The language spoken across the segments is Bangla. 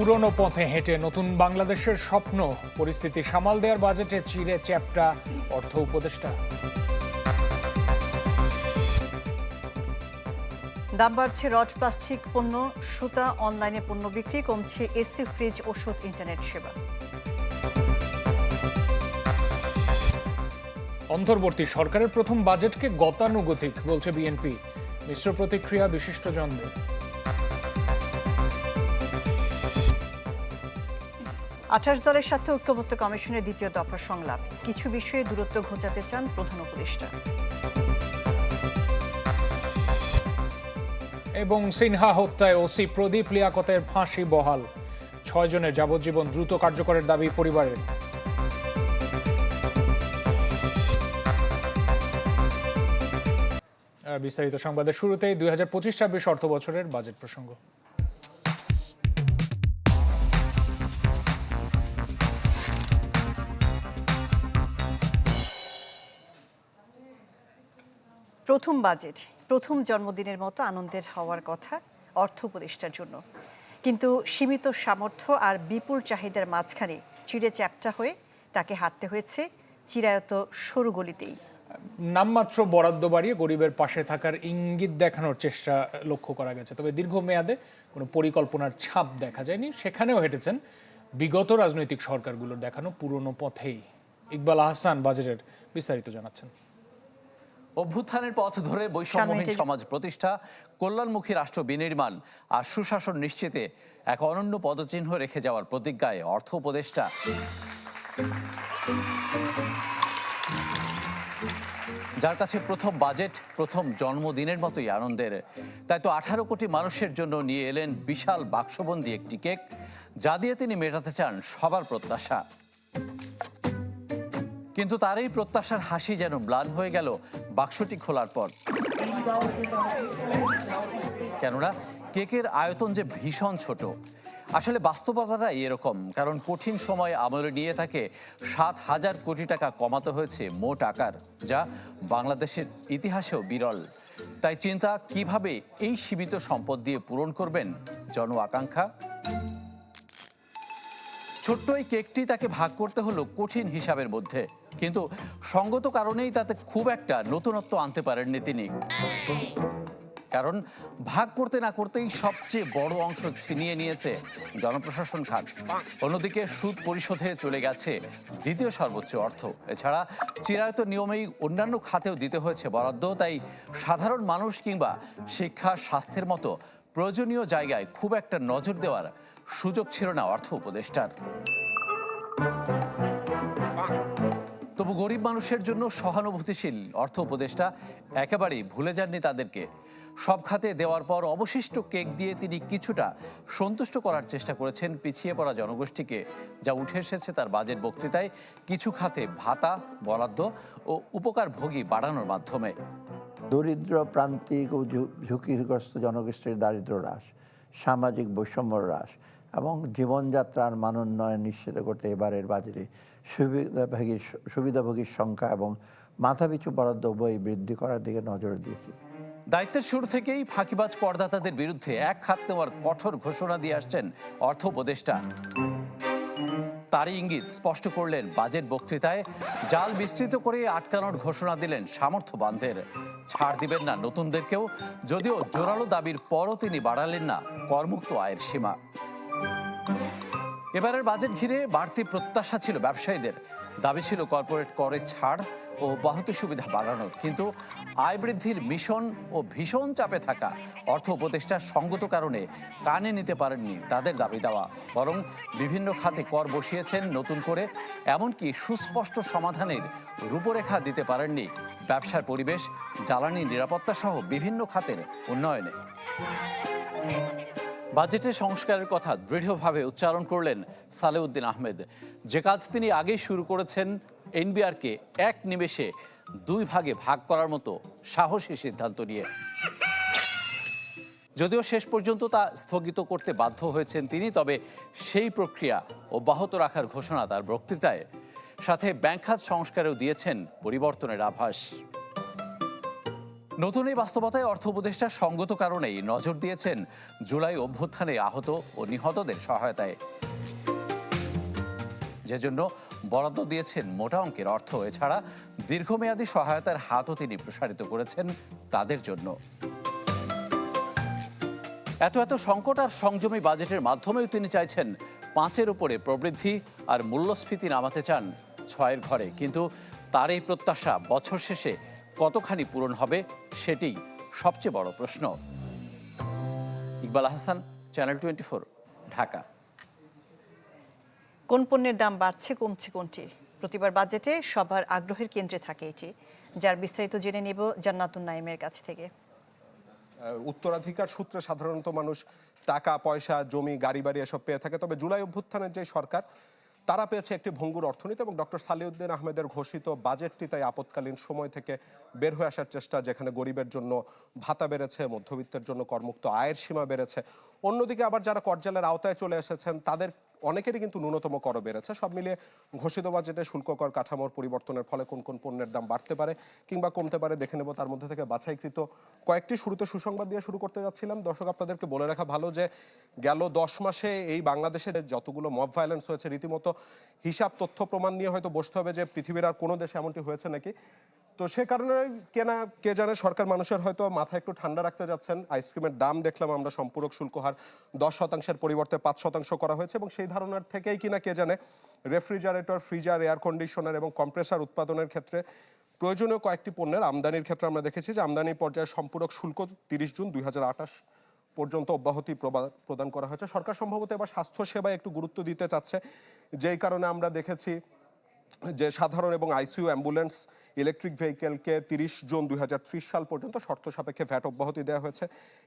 পুরনো পথে হেঁটে নতুন বাংলাদেশের স্বপ্ন পরিস্থিতি সামাল দেওয়ার বাজেটে চিরে চ্যাপটা অর্থ উপদেষ্টা। দাম বাড়ছে রড প্লাস্টিক পণ্য সুতা অনলাইনে পণ্য বিক্রি কমছে এসি ফ্রিজ ওষুধ ইন্টারনেট সেবা। অন্তর্বর্তী সরকারের প্রথম বাজেটকে গতানুগতিক বলছে বিএনপি। মিশ্র প্রতিক্রিয়া বিশিষ্টজনদের আঠাশ দলের সাথে ঐক্যবদ্ধ কমিশনের দ্বিতীয় দফা সংলাপ। কিছু বিষয়ে দূরত্ব ঘোচাতে চান প্রধান উপদেষ্টা। এবং সিনহা হত্যায় ওসি প্রদীপ লিয়াকতের ফাঁসি বহাল। ছয় জনের যাবজ্জীবন দ্রুত কার্যকরের দাবি পরিবারের। বিস্তারিত সংবাদের শুরুতেই দুই হাজার পঁচিশ ছাব্বিশ অর্থ বছরের বাজেট প্রসঙ্গ। প্রথম বাজেট, প্রথম জন্মদিনের মতো আনন্দের হওয়ার কথা অর্থ উপদেষ্টার জন্য। কিন্তু সীমিত সামর্থ্য আর বিপুল চাহিদার মাঝখানে চিড়ে চ্যাপটা হয়ে তাকে হাঁটতে হয়েছে চিরায়ত সরু গলিতেই। নামমাত্র বরাদ্দ বাড়িয়ে গরিবের পাশে থাকার ইঙ্গিত দেখানোর চেষ্টা লক্ষ্য করা গেছে। তবে দীর্ঘমেয়াদে কোনো পরিকল্পনার ছাপ দেখা যায়নি। সেখানেও হেঁটেছেন বিগত রাজনৈতিক সরকারগুলোর দেখানো পুরনো পথেই। ইকবাল আহসান বাজেটের বিস্তারিত জানাচ্ছেন। অভ্যুত্থানের পথ ধরে বৈষম্যহীন সমাজ প্রতিষ্ঠা কল্যাণমুখী রাষ্ট্র বিনির্মাণ আর সুশাসন নিশ্চিতে এক অনন্য পদচিহ্ন রেখে যাওয়ার প্রতিজ্ঞায় অর্থ উপদেষ্টা। যার কাছে প্রথম বাজেট প্রথম জন্মদিনের মতোই আনন্দের। তাই তো আঠারো কোটি মানুষের জন্য নিয়ে এলেন বিশাল বাক্সবন্দি একটি কেক যা দিয়ে তিনি মেটাতে চান সবার প্রত্যাশা। কিন্তু তার এই প্রত্যাশার হাসি যেন ম্লান হয়ে গেল বাক্সটি খোলার পর। কেননা কেকের আয়তন যে ভীষণ ছোট, আসলে বাস্তবতাটাই এরকম, কারণ কঠিন সময় আমলে নিয়ে তাকে সাত হাজার কোটি টাকা কমাতে হয়েছে মোট আকার, যা বাংলাদেশের ইতিহাসেও বিরল। তাই চিন্তা কীভাবে এই সীমিত সম্পদ দিয়ে পূরণ করবেন? জন আকাঙ্ক্ষা ছোট্ট এই কেকটি তাকে ভাগ করতে হলো কঠিন হিসাবের মধ্যে। কিন্তু সঙ্গত কারণেই তাতে খুব একটা নতুনত্ব আনতে পারেননি তিনি। কারণ ভাগ করতে না করতেই সবচেয়ে বড় অংশ ছিনিয়ে নিয়েছে জনপ্রশাসন খাত অন্যদিকে সুদ পরিশোধে চলে গেছে দ্বিতীয় সর্বোচ্চ অর্থ। এছাড়া চিরায়ত নিয়মেই অন্যান্য খাতেও দিতে হয়েছে বরাদ্দ, তাই সাধারণ মানুষ কিংবা শিক্ষা, স্বাস্থ্যের মতো প্রয়োজনীয় জায়গায় খুব একটা নজর দেওয়ার সুযোগ ছিল না অর্থ উপদেষ্টার। তবু গরিব মানুষের জন্য সহানুভূতিশীল অর্থ উপদেষ্টা একেবারেই ভুলে যাননি তাদেরকে। সব খাতে দেওয়ার পর অবশিষ্ট কেক দিয়ে তিনি কিছুটা সন্তুষ্ট করার চেষ্টা করেছেন পিছিয়ে পড়া জনগোষ্ঠীকে, যা উঠে এসেছে তার বাজেট বক্তৃতায় কিছু খাতে ভাতা, বরাদ্দ ও উপকারভোগী বাড়ানোর মাধ্যমে। দরিদ্র প্রান্তিক ও ঝুঁকিগ্রস্ত জনগোষ্ঠীর দারিদ্র হ্রাস, সামাজিক বৈষম্য হ্রাস এবং জীবনযাত্রার মানোন্নয়ন নিশ্চিত করতে এবারের বাজেটে সুবিধাভোগী সুবিধাভোগীর সংখ্যা এবং মাথাপিছু বরাদ্দ উভয় বৃদ্ধি করার দিকে নজর দিয়েছি। দায়িত্বের শুরু থেকেই ফাঁকিবাজ করদাতাদের বিরুদ্ধে এক হাত নেওয়ার কঠোর ঘোষণা দিয়ে আসছেন অর্থ উপদেষ্টা। তারই ইঙ্গিত স্পষ্ট করলেন বাজেট বক্তৃতায়, জাল বিস্তৃত করে আটকানোর ঘোষণা দিলেন সামর্থ্যবানদের। ছাড় দিবেন না নতুনদেরকেও, যদিও জোরালো দাবির পরও তিনি বাড়ালেন না করমুক্ত আয়ের সীমা। এবারের বাজেট ঘিরে বাড়তি প্রত্যাশা ছিল ব্যবসায়ীদের। দাবি ছিল কর্পোরেট করে ছাড় ও বাহতি সুবিধা বাড়ানোর। কিন্তু আয় বৃদ্ধির মিশন ও ভীষণ চাপে থাকা অর্থ উপদেষ্টার সঙ্গত কারণে কানে নিতে পারেননি তাদের দাবি দেওয়া। বরং বিভিন্ন খাতে কর বসিয়েছেন নতুন করে, এমনকি সুস্পষ্ট সমাধানের রূপরেখা দিতে পারেননি ব্যবসার পরিবেশ, জ্বালানি নিরাপত্তা সহ বিভিন্ন খাতের উন্নয়নে। বাজেটের সংস্কারের কথা দৃঢ়ভাবে উচ্চারণ করলেন সালেউদ্দিন আহমেদ। যে কাজ তিনি আগেই শুরু করেছেন, এনবিআরকে এক নিমেষে দুই ভাগে ভাগ করার মতো সাহসী সিদ্ধান্ত নিয়ে। যদিও শেষ পর্যন্ত তা স্থগিত করতে বাধ্য হয়েছেন তিনি, তবে সেই প্রক্রিয়া অব্যাহত রাখার ঘোষণা তার বক্তৃতায়। সাথে ব্যাংক খাত সংস্কারেও দিয়েছেন পরিবর্তনের আভাস। নতুন এই বাস্তবতায় অর্থ উপদেষ্টার সঙ্গত কারণেই নজর দিয়েছেন জুলাই অভ্যুত্থানে আহত ও নিহতদের সহায়তায়। যে জন্য বরাদ্দ দিয়েছেন মোটা অঙ্কের অর্থ। এছাড়া দীর্ঘমেয়াদী সহায়তার হাতও তিনি প্রসারিত করেছেন তাদের জন্য। এত এত সংকট আর সংযমী বাজেটের মাধ্যমেও তিনি চাইছেন পাঁচের উপরে প্রবৃদ্ধি আর মূল্যস্ফীতি নামাতে চান ছয়ের ঘরে। কিন্তু তার এই প্রত্যাশা বছর শেষে কতখানি পূরণ হবে সেটি সবচেয়ে বড় প্রশ্ন। Iqbal Hasan channel twenty Dhaka. কোন পণ্যের দাম বাড়ছে কমছে কোনটি প্রতিবার বাজেটে সবার আগ্রহের কেন্দ্রে থাকে এটি। যার বিস্তারিত জেনে নেব জান্নাতুন নাইমের কাছ থেকে। আহ, উত্তরাধিকার সূত্রে সাধারণত মানুষ টাকা পয়সা জমি গাড়ি বাড়ি এসব পেয়ে থাকে। তবে জুলাই অভ্যুত্থানের যে সরকার তারা পেয়েছে একটি ভঙ্গুর অর্থনীতি এবং ডক্টর সালিউদ্দিন আহমেদের ঘোষিত বাজেটটি তাই আপৎকালীন সময় থেকে বের হয়ে আসার চেষ্টা যেখানে গরিবের জন্য ভাতা বেড়েছে, মধ্যবিত্তের জন্য কর্মুক্ত আয়ের সীমা বেড়েছে। অন্যদিকে আবার যারা করজালের আওতায় চলে এসেছেন, তাদের অনেকেরই কিন্তু ন্যূনতম কর বেড়েছে। সব মিলিয়ে ঘোষিত বাজেটে শুল্ক কর কাঠামোর পরিবর্তনের ফলে কোন কোন পণ্যের দাম বাড়তে পারে কিংবা কমতে পারে, দেখে নেব। তার মধ্যে থেকে বাছাইকৃত কয়েকটি শুরুতে সুসংবাদ দিয়ে শুরু করতে যাচ্ছিলাম। দর্শক, আপনাদেরকে বলে রাখা ভালো যে গেল দশ মাসে এই বাংলাদেশে যতগুলো মব ভায়োলেন্স হয়েছে, রীতিমতো হিসাব তথ্য প্রমাণ নিয়ে হয়তো বসতে হবে যে পৃথিবীর আর কোনো দেশে এমনটি হয়েছে নাকি। তো সে কারণে কেনা কে জানে সরকার মানুষের হয়তো মাথা একটু ঠান্ডা রাখতে যাচ্ছেন। আইসক্রিমের দাম দেখলাম আমরা সম্পূরক শুল্ক হার দশ শতাংশের পরিবর্তে পাঁচ শতাংশ করা হয়েছে এবং সেই ধারণার থেকেই কিনা কে জানে রেফ্রিজারেটর, ফ্রিজার এয়ার কন্ডিশনার এবং কম্প্রেসার উৎপাদনের ক্ষেত্রে প্রয়োজনীয় কয়েকটি পণ্যের আমদানির ক্ষেত্রে আমরা দেখেছি যে আমদানি পর্যায়ে সম্পূরক শুল্ক তিরিশ জুন দুই হাজার আঠাশ পর্যন্ত অব্যাহতি প্রদান করা হয়েছে। সরকার সম্ভবত এবার স্বাস্থ্য সেবায় একটু গুরুত্ব দিতে চাচ্ছে। যেই কারণে আমরা দেখেছি যে সাধারণ এবং আইসিইউ অ্যাম্বুলেন্স ইলেকট্রিক ভেহিকেলকে তিরিশ জুন দুই হাজার ত্রিশ সাল পর্যন্ত শর্ত সাপেক্ষে ভ্যাট অব্যাহতি দেওয়া হয়েছে।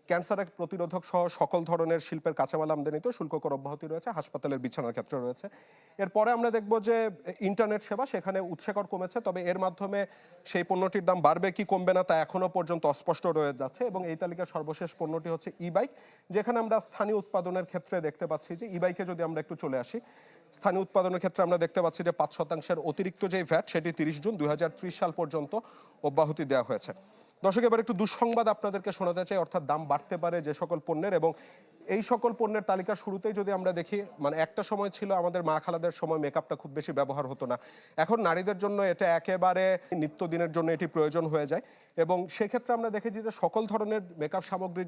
ক্যান্সার এক প্রতিরোধক সহ সকল ধরনের শিল্পের কাঁচামাল আমদানিতেও শুল্ক কর অব্যাহতি রয়েছে, হাসপাতালের বিছানার ক্ষেত্রে রয়েছে। এরপরে আমরা দেখব যে ইন্টারনেট সেবা সেখানে উৎসেকর কমেছে, তবে এর মাধ্যমে সেই পণ্যটির দাম বাড়বে, কি কমবে না তা এখনও পর্যন্ত অস্পষ্ট রয়ে যাচ্ছে এবং এই তালিকার সর্বশেষ পণ্যটি হচ্ছে ই বাইক যেখানে আমরা স্থানীয় উৎপাদনের ক্ষেত্রে দেখতে পাচ্ছি যে ই বাইকে যদি আমরা একটু চলে আসি স্থানীয় উৎপাদনের ক্ষেত্রে আমরা দেখতে পাচ্ছি যে পাঁচ শতাংশের অতিরিক্ত যে ভ্যাট সেটি তিরিশ জুন দুই সাল পর্যন্ত অব্যাহতি দেওয়া হয়েছে। দর্শক, এবার একটু দুঃসংবাদ আপনাদেরকে শোনাতে চাই, অর্থাৎ দাম বাড়তে পারে যে সকল পণ্যের এবং এই সকল পণ্যের তালিকার শুরুতেই যদি আমরা দেখি মানে একটা সময় ছিল আমাদের মা খালাদের সময় মেকআপটা খুব বেশি ব্যবহার হতো না। এখন নারীদের জন্য এটা একেবারে নিত্যদিনের জন্য এটি প্রয়োজন হয়ে যায় এবং সেক্ষেত্রে আমরা দেখেছি যে সকল ধরনের মেকআপ সামগ্রী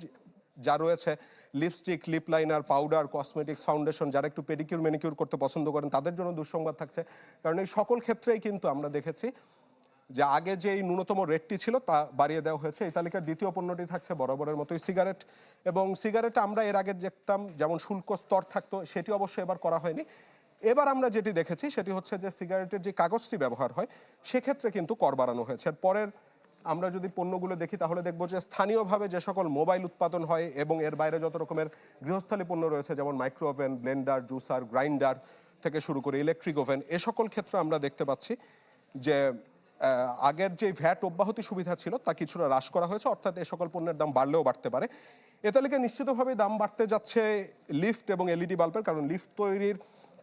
যা রয়েছে lipstick lip liner powder cosmetics foundation যারা একটু পেডিকিউর মেনিকিউর করতে পছন্দ করেন, তাদের জন্য দুঃসংবাদ থাকছে। কারণ এই সকল ক্ষেত্রেই কিন্তু আমরা দেখেছি যে আগে যে এই ন্যূনতম রেটটি ছিল তা বাড়িয়ে দেওয়া হয়েছে। এই তালিকার দ্বিতীয় পণ্যটি থাকছে বরাবরের মতোই সিগারেট এবং সিগারেট আমরা এর আগে দেখতাম, যেমন শুল্ক স্তর থাকতো, সেটি অবশ্য এবার করা হয়নি। এবার আমরা যেটি দেখেছি, সেটি হচ্ছে যে সিগারেটের যে কাগজটি ব্যবহার হয়, সেক্ষেত্রে কিন্তু কর বাড়ানো হয়েছে। পরের আমরা যদি পণ্যগুলো দেখি, তাহলে দেখব যে স্থানীয়ভাবে যে সকল মোবাইল উৎপাদন হয় এবং এর বাইরে যত রকমের গৃহস্থালী পণ্য রয়েছে, যেমন micro oven blender juicer grinder থেকে শুরু করে ইলেকট্রিক ওভেন এ সকল ক্ষেত্রে আমরা দেখতে পাচ্ছি যে আগের যে ভ্যাট অব্যাহতি সুবিধা ছিল, তা কিছুটা হ্রাস করা হয়েছে, অর্থাৎ এ সকল পণ্যের দাম বাড়লেও বাড়তে পারে। এ তালিকায় নিশ্চিতভাবে দাম বাড়তে যাচ্ছে লিফট এবং এলইডি বাল্বের, কারণ লিফট তৈরির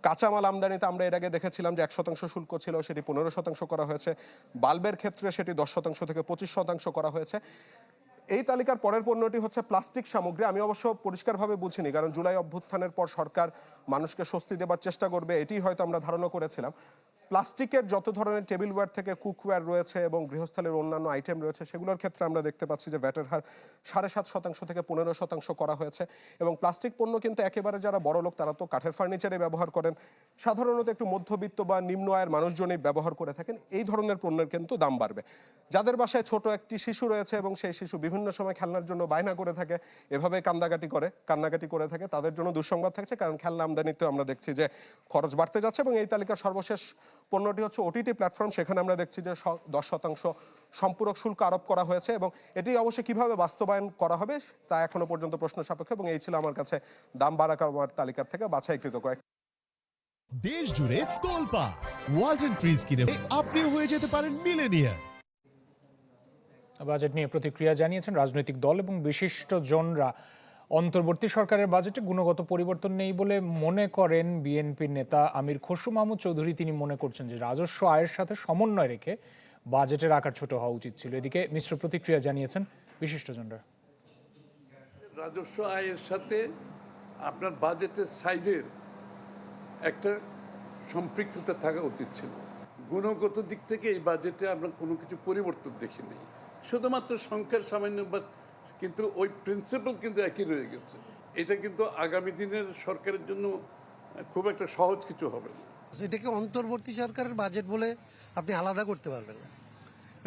কাঁচামাল আমদানিতে আমরা এর আগে দেখেছিলাম যে এক শতাংশ শুল্ক ছিল, সেটি পনেরো শতাংশ করা হয়েছে। বাল্বের ক্ষেত্রে সেটি দশ শতাংশ থেকে পঁচিশ শতাংশ করা হয়েছে। এই তালিকার পরের পণ্যটি হচ্ছে প্লাস্টিক সামগ্রী। আমি অবশ্য পরিষ্কারভাবে বুঝিনি, কারণ জুলাই অভ্যুত্থানের পর সরকার মানুষকে স্বস্তি দেবার চেষ্টা করবে এটি হয়তো আমরা ধারণা করেছিলাম। প্লাস্টিকের যত ধরনের টেবিলওয়্যার থেকে কুকওয়্যার রয়েছে এবং গৃহস্থলের অন্যান্য আইটেম রয়েছে, সেগুলোর ক্ষেত্রে আমরা দেখতে পাচ্ছি যে ভ্যাটের হার সাড়ে সাত শতাংশ থেকে পনেরো শতাংশ করা হয়েছে। এবং প্লাস্টিক পণ্য কিন্তু একেবারে যারা বড় লোক, তারা তো কাঠের ফার্নিচারে ব্যবহার করেন। সাধারণত একটু মধ্যবিত্ত বা নিম্ন আয়ের মানুষজনই ব্যবহার করে থাকেন। এই ধরনের পণ্যের কিন্তু দাম বাড়বে। যাদের বাসায় ছোট একটি শিশু রয়েছে এবং সেই শিশু বিভিন্ন সময় খেলনার জন্য বায়না করে থাকে, এভাবে কান্দাকাটি করে, কান্নাকাটি করে থাকে, তাদের জন্য দুঃসংবাদ থাকছে। কারণ খেলনা আমদানিতে আমরা দেখছি যে খরচ বাড়তে যাচ্ছে এবং এই তালিকার সর্বশেষ পণ্যটি হচ্ছে ওটিটি প্ল্যাটফর্ম সেখানে আমরা দেখছি যে দশ শতাংশ সম্পূরক শুল্ক আরোপ করা হয়েছে এবং এটি অবশ্যই কীভাবে বাস্তবায়ন করা হবে তা এখনও পর্যন্ত প্রশ্ন সাপেক্ষ এবং এই ছিল আমার কাছে দাম বাড়া তালিকার থেকে বাছাইকৃত কয়েক দেশ জুড়ে তোলপা ওয়ালটন ফ্রিজ কিনে আপনিও হয়ে যেতে পারেন মিলেনিয়ার বাজেট নিয়ে প্রতিক্রিয়া জানিয়েছেন রাজনৈতিক দল এবং বিশিষ্ট জনরা। অন্তর্বর্তী সরকারের বাজেটে গুণগত পরিবর্তন নেই বলে মনে করেন বিএনপির নেতা আমির খসরু মাহমুদ চৌধুরী। তিনি মনে করছেন যে রাজস্ব আয়ের সাথে সমন্বয় রেখে বাজেটের আকার ছোট হওয়া উচিত ছিল। এদিকে মিশ্র প্রতিক্রিয়া জানিয়েছেন বিশিষ্টজনরা। রাজস্ব আয়ের সাথে আপনার বাজেটের সাইজের একটা সম্পৃক্ততা থাকা উচিত ছিল। গুণগত দিক থেকে এই বাজেটে আমরা কোনো কিছু পরিবর্তন দেখিনি। শুধুমাত্র সংখ্যার সামান্য বা কিন্তু ওই প্রিন্সিপাল কিন্তু একই রয়ে গেছে। এটা কিন্তু আগামী দিনের সরকারের জন্য খুব একটা সহজ কিছু হবে না। এটাকে অন্তর্বর্তী সরকারের বাজেট বলে আপনি আলাদা করতে পারবেন না।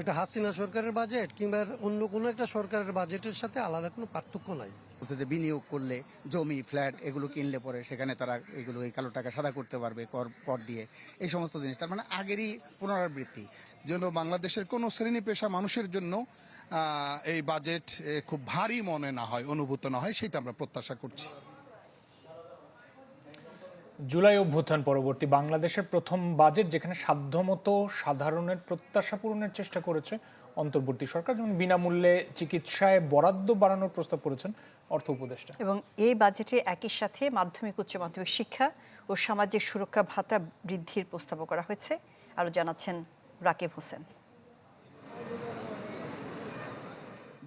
এটা হাসিনা সরকারের বাজেট কিংবা অন্য কোনো একটা সরকারের বাজেটের সাথে আলাদা কোনো পার্থক্য নাই। বলছে যে বিনিয়োগ করলে জমি ফ্ল্যাট এগুলো কিনলে পরে সেখানে তারা এগুলো এই কালো টাকা সাদা করতে পারবে কর কর দিয়ে। এই সমস্ত জিনিস। তার মানে আগেরই পুনরাবৃত্তি। যেন বাংলাদেশের কোনো শ্রেণি পেশা মানুষের জন্য এই বাজেট খুব ভারী মনে না হয় অনুভূত না হয় সেটা আমরা প্রত্যাশা করছি। জুলাই অভ্যুত্থান পরবর্তী বাংলাদেশের প্রথম বাজেট যেখানে সাধ্যমতো সাধারণের প্রত্যাশা পূরণের চেষ্টা করেছে অন্তর্বর্তী সরকার যেমন বিনামূল্যে চিকিৎসায় বরাদ্দ বাড়ানোর প্রস্তাব করেছেন অর্থ উপদেষ্টা। এবং এই বাজেটে একই সাথে মাধ্যমিক উচ্চ মাধ্যমিক শিক্ষা ও সামাজিক সুরক্ষা ভাতা বৃদ্ধির প্রস্তাবও করা হয়েছে আরও জানাচ্ছেন রাকিব হোসেন।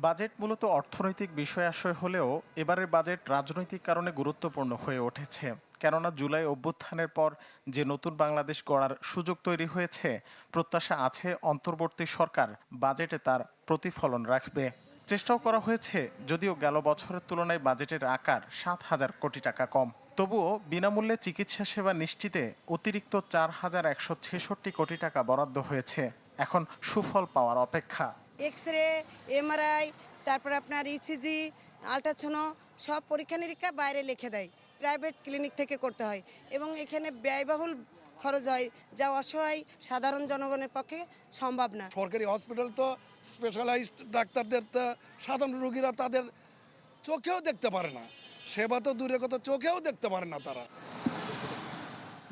বাজেট মূলত অর্থনৈতিক বিষয় আশয় হলেও এবারের বাজেট রাজনৈতিক কারণে গুরুত্বপূর্ণ হয়ে উঠেছে। কেননা জুলাই অভ্যুত্থানের পর যে নতুন বাংলাদেশ গড়ার সুযোগ তৈরি হয়েছে প্রত্যাশা আছে অন্তর্বর্তী সরকার বাজেটে তার প্রতিফলন রাখবে। চেষ্টাও করা হয়েছে, যদিও গেল বছরের তুলনায় বাজেটের আকার সাত হাজার কোটি টাকা কম। তবুও বিনামূল্যে চিকিৎসা সেবা নিশ্চিতে অতিরিক্ত চার হাজার একশো ছেষট্টি কোটি টাকা বরাদ্দ হয়েছে। এখন সুফল পাওয়ার অপেক্ষা। এক্স রে এমআরআই, তারপর আপনার ইসিজি আলট্রাসোনো, সব পরীক্ষা নিরীক্ষা বাইরে লিখে দেয়। প্রাইভেট ক্লিনিক থেকে করতে হয়। এবং এখানে ব্যয়বহুল খরচ হয় যা অসহায় সাধারণ জনগণের পক্ষে সম্ভব না। সরকারি হসপিটাল তো স্পেশালাইজড ডাক্তারদের তো সাধারণ রোগীরা তাদের চোখেও দেখতে পারে না। সেবা তো দূরে কথা চোখেও দেখতে পারে না তারা।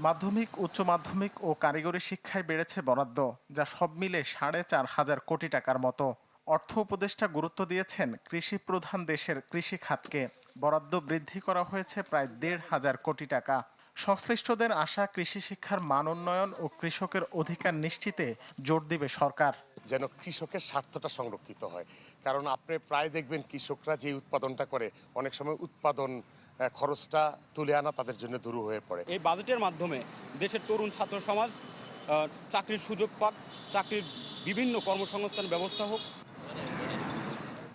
মাধ্যমিক উচ্চ মাধ্যমিক ও কারিগরি শিক্ষায় বেড়েছে বরাদ্দ যা সব মিলে সাড়ে চার হাজার কোটি টাকার মতো। অর্থ উপদেষ্টা গুরুত্ব দিয়েছেন কৃষি প্রধান দেশের কৃষি খাতকে। বরাদ্দ বৃদ্ধি করা হয়েছে প্রায় দেড় হাজার কোটি টাকা। সংশ্লিষ্টদের আশা কৃষি শিক্ষার মান উন্নয়ন ও কৃষকের অধিকার নিশ্চিতে জোর দিবে সরকার। যেন কৃষকের স্বার্থটা সংরক্ষিত হয়। কারণ আপনি প্রায় দেখবেন কৃষকরা যে উৎপাদনটা করে অনেক সময় উৎপাদন খরচটা তুলে আনা তাদের জন্য দুরু হয়ে পড়ে। এই বাজেটের মাধ্যমে দেশের তরুণ ছাত্র সমাজ চাকরির সুযোগ পাক চাকরির বিভিন্ন কর্মসংস্থান ব্যবস্থা হোক।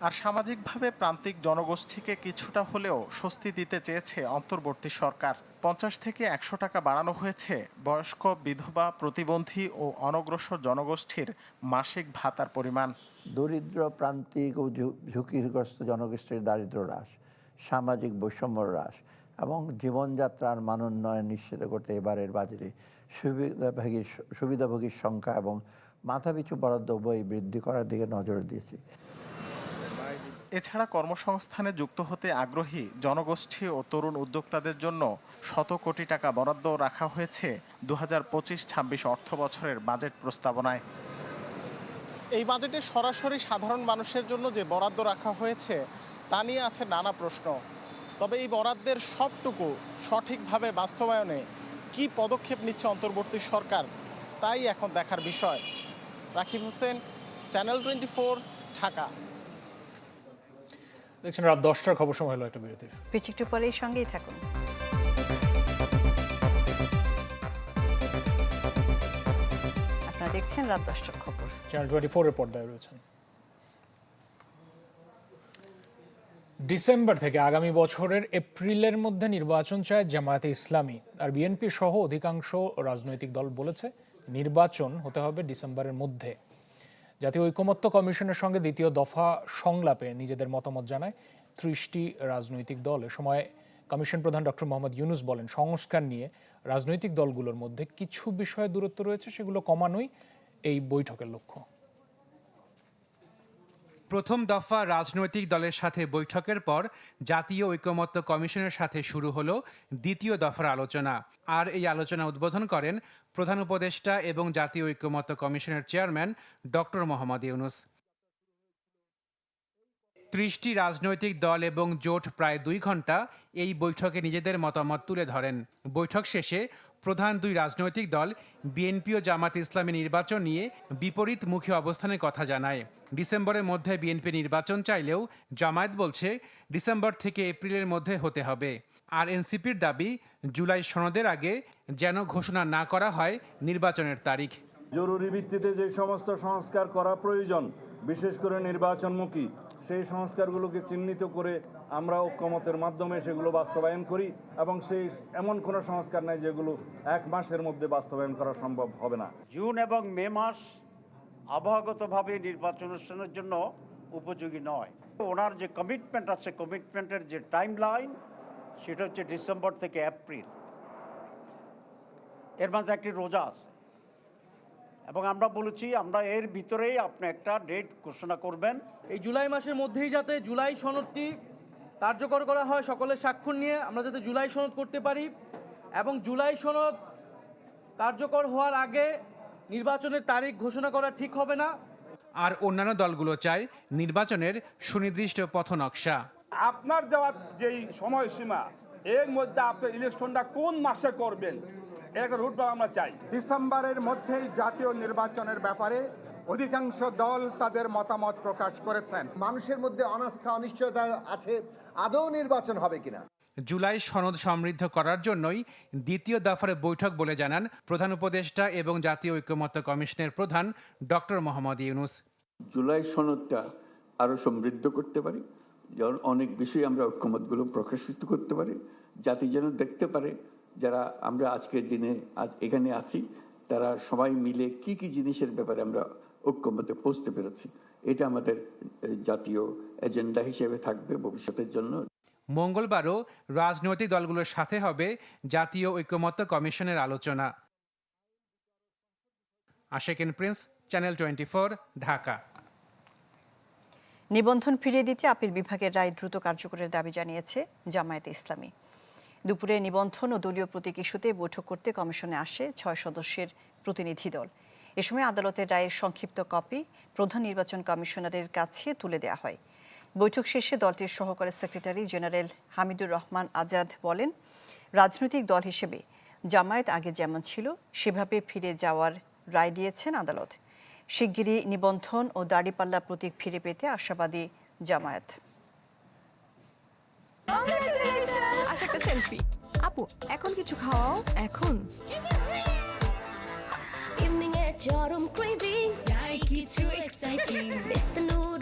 আর সামাজিকভাবে প্রান্তিক জনগোষ্ঠীকে কিছুটা হলেও স্বস্তি দিতে চেয়েছে অন্তর্বর্তী সরকার। পঞ্চাশ থেকে একশো টাকা বাড়ানো হয়েছে। বয়স্ক বিধবা প্রতিবন্ধী ও অনগ্রসর জনগোষ্ঠীর মাসিক ভাতার পরিমাণ। দরিদ্র প্রান্তিক ও ঝুঁকিগ্রস্ত জনগোষ্ঠীর দারিদ্র্য হ্রাস সামাজিক বৈষম্য হ্রাস এবং জীবনযাত্রার মান উন্নয়ন নিশ্চিত করতে এবারের বাজেটে সুবিধাভোগী সুবিধাভোগীর সংখ্যা এবং মাথাপিছু বরাদ্দ উভয় বৃদ্ধি করার দিকে নজর দিয়েছি। এছাড়া কর্মসংস্থানে যুক্ত হতে আগ্রহী জনগোষ্ঠী ও তরুণ উদ্যোক্তাদের জন্য শত কোটি টাকা বরাদ্দ রাখা হয়েছে দু হাজার পঁচিশ ছাব্বিশ অর্থ বছরের বাজেট প্রস্তাবনায়। এই বাজেটে সরাসরি সাধারণ মানুষের জন্য যে বরাদ্দ রাখা হয়েছে তা নিয়ে আছে নানা প্রশ্ন। তবে এই বরাদ্দের সবটুকু সঠিকভাবে বাস্তবায়নে কি পদক্ষেপ নিচ্ছে অন্তর্বর্তী সরকার তাই এখন দেখার বিষয়। Rakib Hossain channel twenty four Dhaka. দেখছেন রাত দশটার খবর সময় হলো একটা বিরতির। পিচ একটু পরেই সঙ্গেই থাকুন। দেখছেন রাত দশটার খবর। চ্যানেল টোয়েন্টি ফোরের পর্দায় রয়েছেন। ডিসেম্বর থেকে আগামী বছরের এপ্রিলের মধ্যে নির্বাচন চায় জামায়াতে ইসলামী। আর বিএনপি সহ অধিকাংশ রাজনৈতিক দল বলেছে নির্বাচন হতে হবে ডিসেম্বরের মধ্যে। জাতীয় ঐকমত্য কমিশনের সঙ্গে দ্বিতীয় দফা সংলাপে নিজেদের মতামত জানায় ত্রিশটি রাজনৈতিক দল। এ সময় কমিশন প্রধান ডক্টর মোহাম্মদ ইউনুস বলেন, সংস্কার নিয়ে রাজনৈতিক দলগুলোর মধ্যে কিছু বিষয়ে দূরত্ব রয়েছে, সেগুলো কমানোই এই বৈঠকের লক্ষ্য। প্রথম দফা রাজনৈতিক দলের সাথে বৈঠকের পর জাতীয় ঐকমত্য কমিশনের সাথে শুরু হলো দ্বিতীয় দফার আলোচনা। আর এই আলোচনা উদ্বোধন করেন প্রধান উপদেষ্টা এবং জাতীয় ঐকমত্য কমিশনের চেয়ারম্যান ডক্টর মোহাম্মদ ইউনুস। ত্রিশটি রাজনৈতিক দল এবং জোট প্রায় দুই ঘণ্টা এই বৈঠকে নিজেদের মতামত তুলে ধরেন। বৈঠক শেষে প্রধান দুই রাজনৈতিক দল বিএনপি ও জামাত ইসলামী নির্বাচন নিয়ে বিপরীত বিপরীতমুখী অবস্থানের কথা জানায়। ডিসেম্বরের মধ্যে বিএনপি নির্বাচন চাইলেও জামায়াত বলছে ডিসেম্বর থেকে এপ্রিলের মধ্যে হতে হবে। আর এনসিপির দাবি, জুলাই সনদের আগে যেন ঘোষণা না করা হয় নির্বাচনের তারিখ। জরুরি ভিত্তিতে যে সমস্ত সংস্কার করা প্রয়োজন, বিশেষ করে নির্বাচনমুখী সেই সংস্কারগুলোকে চিহ্নিত করে আমরা ঐক্যমতের মাধ্যমে সেগুলো বাস্তবায়ন করি এবং সেই এমন কোনো সংস্কার নাই যেগুলো এক মাসের মধ্যে বাস্তবায়ন করা সম্ভব হবে না। জুন এবং মে মাস আবহাওয়াগতভাবে নির্বাচন অনুষ্ঠানের জন্য উপযোগী নয়। ওনার যে কমিটমেন্ট আছে কমিটমেন্টের যে টাইম লাইন সেটা হচ্ছে ডিসেম্বর থেকে এপ্রিল। এর মাঝে একটি রোজা আছে। এবং আমরা বলেছি আমরা এর ভিতরেই আপনি একটা ডেট ঘোষণা করবেন। এই জুলাই মাসের মধ্যেই যাতে জুলাই সনদটি কার্যকর করা হয় সকলের স্বাক্ষর নিয়ে আমরা যাতে জুলাই সনদ করতে পারি এবং জুলাই সনদ কার্যকর হওয়ার আগে নির্বাচনের তারিখ ঘোষণা করা ঠিক হবে না। আর অন্যান্য দলগুলো চায় নির্বাচনের সুনির্দিষ্ট পথনকশা। আপনার দেওয়ার যেই সময়সীমা এর মধ্যে আপনি ইলেকশনটা কোন মাসে করবেন? এর একটা রুট আমরা চাই। ডিসেম্বরের মধ্যেই জাতীয় নির্বাচনের ব্যাপারে অধিকাংশ দল তাদের মতামত প্রকাশ করেছেন। মানুষের মধ্যে অনাস্থা অনিশ্চয়তা আছে আদৌ নির্বাচন হবে কিনা? জুলাই সনদ সমৃদ্ধ করার জন্যই দ্বিতীয় দফার বৈঠক বলে জানান প্রধান উপদেষ্টা এবং জাতীয় ঐক্যমত্য কমিশনের প্রধান ডক্টর মোহাম্মদ ইউনুস। জুলাই সনদটা আরও সমৃদ্ধ করতে পারি যেমন অনেক বিষয়ে আমরা ঐক্যমতগুলো প্রকাশিত করতে পারি জাতি যেন দেখতে পারে যারা আমরা আজকের দিনে আজ এখানে আছি তারা সবাই মিলে কি কি জিনিসের ব্যাপারে আমরা ঐক্যমতে পৌঁছতে পেরেছি এটা আমাদের জাতীয় এজেন্ডা হিসেবে থাকবে ভবিষ্যতের জন্য। মঙ্গলবারও রাজনৈতিক দলগুলোর সাথে হবে জাতীয় ঐক্যমত্য কমিশনের আলোচনা। Ashekin Prince channel twenty Dhaka. নিবন্ধন ফিরিয়ে দিতে আপিল বিভাগের রায় দ্রুত কার্যকরের দাবি জানিয়েছে জামায়াতে ইসলামী। দুপুরে নিবন্ধন ও দলীয় প্রতীক ইস্যুতে বৈঠক করতে কমিশনে আসে ছয় সদস্যের প্রতিনিধি দল। এ সময় আদালতের রায়ের সংক্ষিপ্ত কপি প্রধান নির্বাচন কমিশনারের কাছে তুলে দেওয়া হয়। বৈঠক শেষে দলটির সহকারী সেক্রেটারি জেনারেল হামিদুর রহমান আজাদ বলেন, রাজনৈতিক দল হিসেবে জামায়াত আগে যেমন ছিল, সেভাবে ফিরে যাওয়ার রায় দিয়েছেন আদালত। শিগগিরই নিবন্ধন ও দাড়িপাল্লা প্রতীক ফিরে পেতে আশাবাদী জামায়াত। একটা সেলফি আপু এখন কিছু খাওয়াও? এখন। ইভিনিং এর চরম ক্রেভিং চাই কিছু এক্সাইটিং মিস্টার নুডলস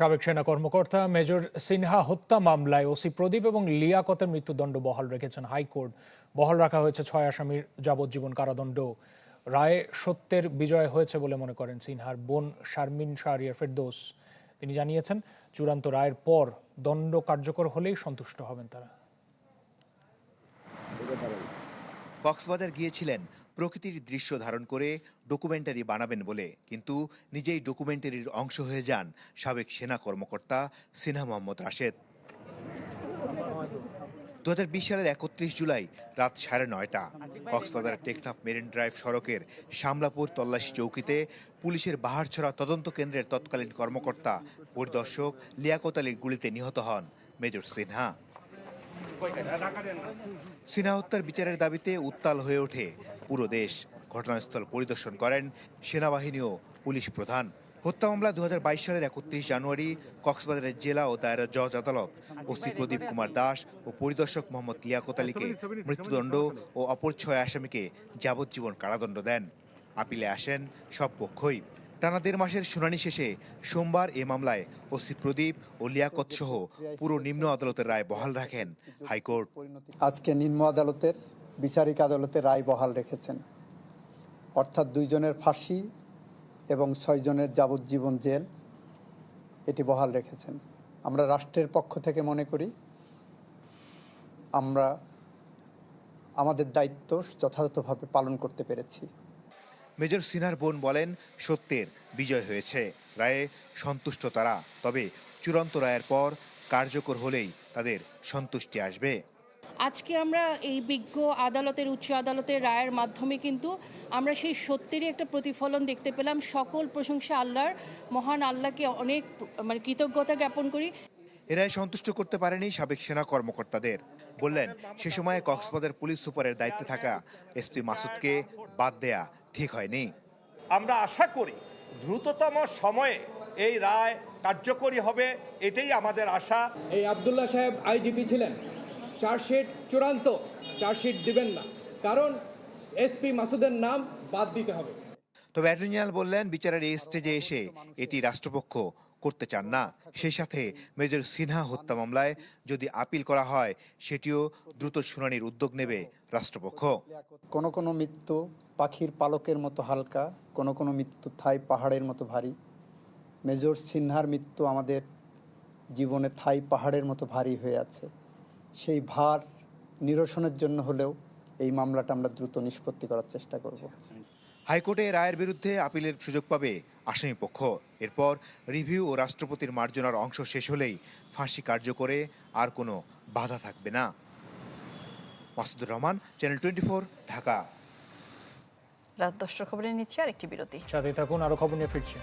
সাবেক সেনা কর্মকর্তা মেজর সিনহা হত্যা মামলায় ওসি প্রদীপ এবং লিয়াকতের মৃত্যুদণ্ড বহাল রেখেছেন হাইকোর্ট। বহাল রাখা হয়েছে ছয় আসামির যাবজ্জীবন কারাদণ্ড। রায়ে সত্যের বিজয় হয়েছে বলে মনে করেন সিনহার বোন শারমিন শাহরিয়ার ফেরদৌস। তিনি জানিয়েছেন, চূড়ান্ত রায়ের পর দণ্ড কার্যকর হলেই সন্তুষ্ট হবেন তারা। কক্সবাজার গিয়েছিলেন। প্রকৃতির দৃশ্য ধারণ করে ডকুমেন্টারি বানাবেন বলে। কিন্তু নিজেই ডকুমেন্টারির অংশ হয়ে যান সাবেক সেনা কর্মকর্তা সিনহা মোহাম্মদ রাশেদ। দু হাজার বিশ সালের একত্রিশ জুলাই রাত সাড়ে নয়টা, কক্সবাজার টেকনাফ মেরিন ড্রাইভ সড়কের শামলাপুর তল্লাশি চৌকিতে পুলিশের বাহারছড়া তদন্ত কেন্দ্রের তৎকালীন কর্মকর্তা, পরিদর্শক লিয়াকত আলীর গুলিতে নিহত হন মেজর সিনহা। সিনহা হত্যার বিচারের দাবিতে উত্তাল হয়ে ওঠে পুরো দেশ। ঘটনাস্থল পরিদর্শন করেন সেনাবাহিনী ও পুলিশ প্রধান। হত্যা মামলা দু হাজার বাইশ সালের একত্রিশ জানুয়ারি কক্সবাজারের জেলা ও দায়রা জজ আদালত। ওসি প্রদীপ কুমার দাস ও পরিদর্শক মোহাম্মদ লিয়াকত আলীকে মৃত্যুদণ্ড ও অপর ছয় আসামিকে যাবজ্জীবন কারাদণ্ড দেন। আপিলে আসেন সব পক্ষই। টানা দেড় মাসের শুনানি শেষে সোমবার এ মামলায় ওসি প্রদীপ ও লিয়াকত সহ পুরো নিম্ন আদালতের রায় বহাল রাখেন। হাইকোর্ট। আজকে নিম্ন আদালতের বিচারিক আদালতের রায় বহাল রেখেছেন। অর্থাৎ দুইজনের ফাঁসি এবং ছয়জনের যাবজ্জীবন জেল, এটি বহাল রেখেছেন। আমরা রাষ্ট্রের পক্ষ থেকে মনে করি, আমরা আমাদের দায়িত্ব যথাযথভাবে পালন করতে পেরেছি। মেজর সিনহার বোন বলেন, সত্যের বিজয় হয়েছে। রায়ে সন্তুষ্ট তারা। তবে চূড়ান্ত রায়ের পর কার্যকর হলেই তাদের সন্তুষ্টি আসবে। আজকে আমরা এই বিজ্ঞ আদালতের, উচ্চ আদালতের রায়ের মাধ্যমে কিন্তু আমরা সেই সত্যেরই একটা প্রতিফলন দেখতে পেলাম। সকল প্রশংসা আল্লাহর। মহান আল্লাহকে অনেক মানে কৃতজ্ঞতা জ্ঞাপন করি। এরাই সন্তুষ্ট করতে পারেনি সাবেক সেনা কর্মকর্তাদের। বললেন সে সময় কক্সবাজার পুলিশ সুপারের দায়িত্বে থাকা এসপি মাসুদকে বাদ দেয়া ঠিক হয়নি। আমরা আশা করি দ্রুততম সময়ে এই রায় কার্যকরী হবে এটাই আমাদের আশা। এই আবদুল্লাহ সাহেব আইজিপি ছিলেন। চার্জশিট চূড়ান্ত চার্জশিট দিবেন না। কারণ এসপি মাসুদের নাম বাদ দিতে হবে। তবে অ্যাটর্নি জেনারেল বললেন বিচারের এই স্টেজে এসে এটি রাষ্ট্রপক্ষ করতে চান না। সেই সাথে মেজর সিনহা হত্যা মামলায় যদি আপিল করা হয় সেটিও দ্রুত শুনানির উদ্যোগ নেবে রাষ্ট্রপক্ষ। কোনো কোনো মৃত্যু পাখির পালকের মতো হালকা কোনো কোনো মৃত্যু থাই পাহাড়ের মতো ভারী। মেজর সিনহার মৃত্যু আমাদের জীবনে থাই পাহাড়ের মতো ভারী হয়ে আছে। সেই ভার নিরসনের জন্য হলেও এই মামলাটা আমরা দ্রুত নিষ্পত্তি করার চেষ্টা করব। হাইকোর্টে রায়ের বিরুদ্ধে আপিলের সুযোগ পাবে আসামি পক্ষ এরপর রিভিউ ও রাষ্ট্রপতির মার্জনার অংশ শেষ হলেই ফাঁসি কার্যকরে আর কোনো বাধা থাকবে না। Masudur Rahman channel twenty Dhaka. রাত দশটার খবরে নিচ্ছি আর একটি বিরতি। সাথে থাকুন আরও খবর নিয়ে ফিরছি।